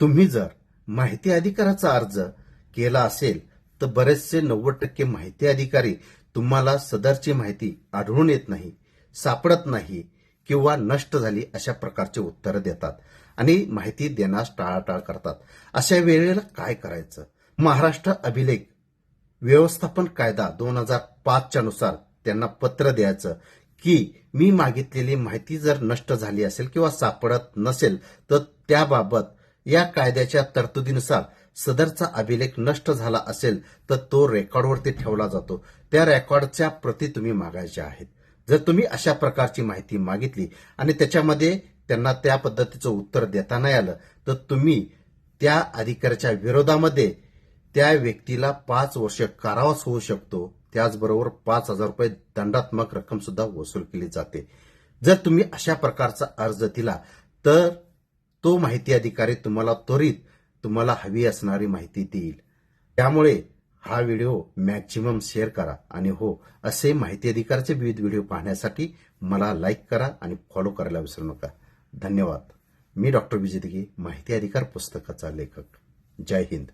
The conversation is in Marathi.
तुम्ही जर माहिती अधिकाराचा अर्ज केला असेल तर बरेचसे नव्वद टक्के माहिती अधिकारी तुम्हाला सदरची माहिती आढळून येत नाही सापडत नाही किंवा नष्ट झाली अशा प्रकारचे उत्तरं देतात आणि माहिती देण्यास टाळाटाळ करतात. अशा वेळेला काय करायचं? महाराष्ट्र अभिलेख व्यवस्थापन कायदा दोन हजार पाचच्या नुसार त्यांना पत्र द्यायचं की मी मागितलेली माहिती जर नष्ट झाली असेल किंवा सापडत नसेल तर त्याबाबत या कायद्याच्या तरतुदीनुसार सदरचा अभिलेख नष्ट झाला असेल तर तो रेकॉर्डवरती ठेवला जातो. त्या रेकॉर्डच्या प्रती तुम्ही मागायच्या आहेत. जर तुम्ही अशा प्रकारची माहिती मागितली आणि त्याच्यामध्ये त्यांना त्या पद्धतीचं उत्तर देता नाही आलं तर तुम्ही त्या अधिकाऱ्याच्या विरोधामध्ये त्या व्यक्तीला पाच वर्ष कारावास होऊ शकतो. त्याचबरोबर पाच हजार रुपये दंडात्मक रक्कम सुद्धा वसूल केली जाते. जर तुम्ही अशा प्रकारचा अर्ज दिला तर तो माहिती अधिकारी तुम्हाला त्वरित तुम्हाला हवी असणारी माहिती देईल. त्यामुळे हा व्हिडिओ मॅक्झिमम शेअर करा आणि हो असे माहिती अधिकारचे विविध व्हिडिओ पाहण्यासाठी मला लाईक करा आणि फॉलो करायला विसरू नका. धन्यवाद. मी डॉक्टर विजय दिघे माहिती अधिकार पुस्तकाचा लेखक. जय हिंद.